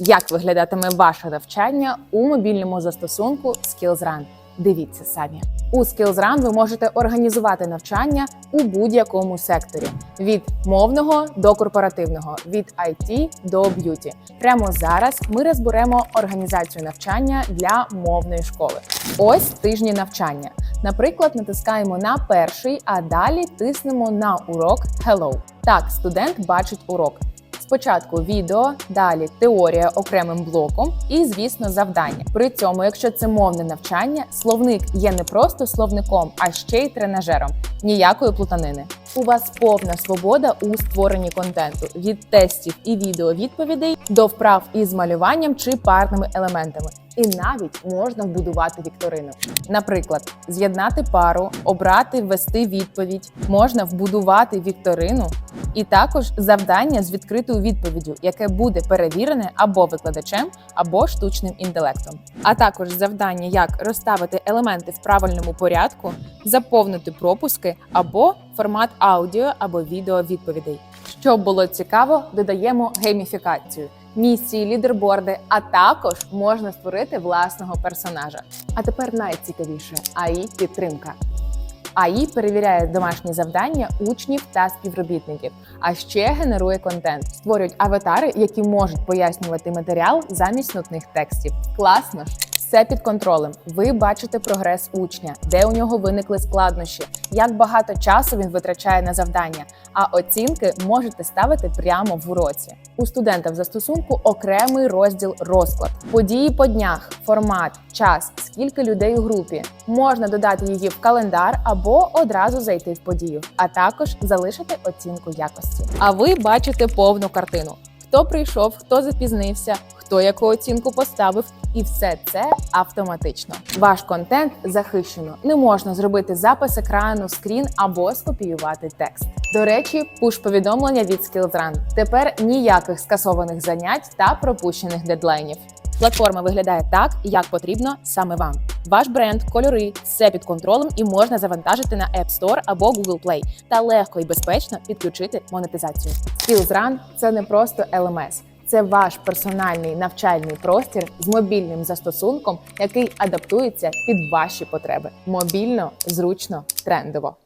Як виглядатиме ваше навчання у мобільному застосунку SkillsRun? Дивіться самі. У SkillsRun ви можете організувати навчання у будь-якому секторі: від мовного до корпоративного, від IT до б'юті. Прямо зараз ми розберемо організацію навчання для мовної школи. Ось тижні навчання. Наприклад, натискаємо на перший, а далі тиснемо на урок Hello. Так, студент бачить урок. Спочатку відео, далі теорія окремим блоком і, звісно, завдання. При цьому, якщо це мовне навчання, словник є не просто словником, а ще й тренажером. Ніякої плутанини. У вас повна свобода у створенні контенту від тестів і відеовідповідей до вправ із малюванням чи парними елементами. І навіть можна вбудувати вікторину. Наприклад, з'єднати пару, обрати ввести відповідь, можна вбудувати вікторину і також завдання з відкритою відповіддю, яке буде перевірене або викладачем, або штучним інтелектом. А також завдання, як розставити елементи в правильному порядку, заповнити пропуски або формат аудіо або відео відповідей. Щоб було цікаво, додаємо гейміфікацію. Місії, лідерборди, а також можна створити власного персонажа. А тепер найцікавіше АІ підтримка. АІ перевіряє домашні завдання учнів та співробітників, а ще генерує контент, створюють аватари, які можуть пояснювати матеріал замість нутних текстів. Класно ж! Все під контролем. Ви бачите прогрес учня, де у нього виникли складнощі, як багато часу він витрачає на завдання. А оцінки можете ставити прямо в уроці. У студента в застосунку окремий розділ розклад, події по днях, формат, час, скільки людей у групі. Можна додати її в календар або одразу зайти в подію, а також залишити оцінку якості. А ви бачите повну картину. Хто прийшов, хто запізнився, хто яку оцінку поставив, і все це автоматично. Ваш контент захищено. Не можна зробити запис екрану, скрін або скопіювати текст. До речі, пуш-повідомлення від SkillsRun. Тепер ніяких скасованих занять та пропущених дедлайнів. Платформа виглядає так, як потрібно саме вам. Ваш бренд, кольори, все під контролем і можна завантажити на App Store або Google Play та легко і безпечно підключити монетизацію. SkillsRun – це не просто LMS. Це ваш персональний навчальний простір з мобільним застосунком, який адаптується під ваші потреби мобільно, зручно, трендово.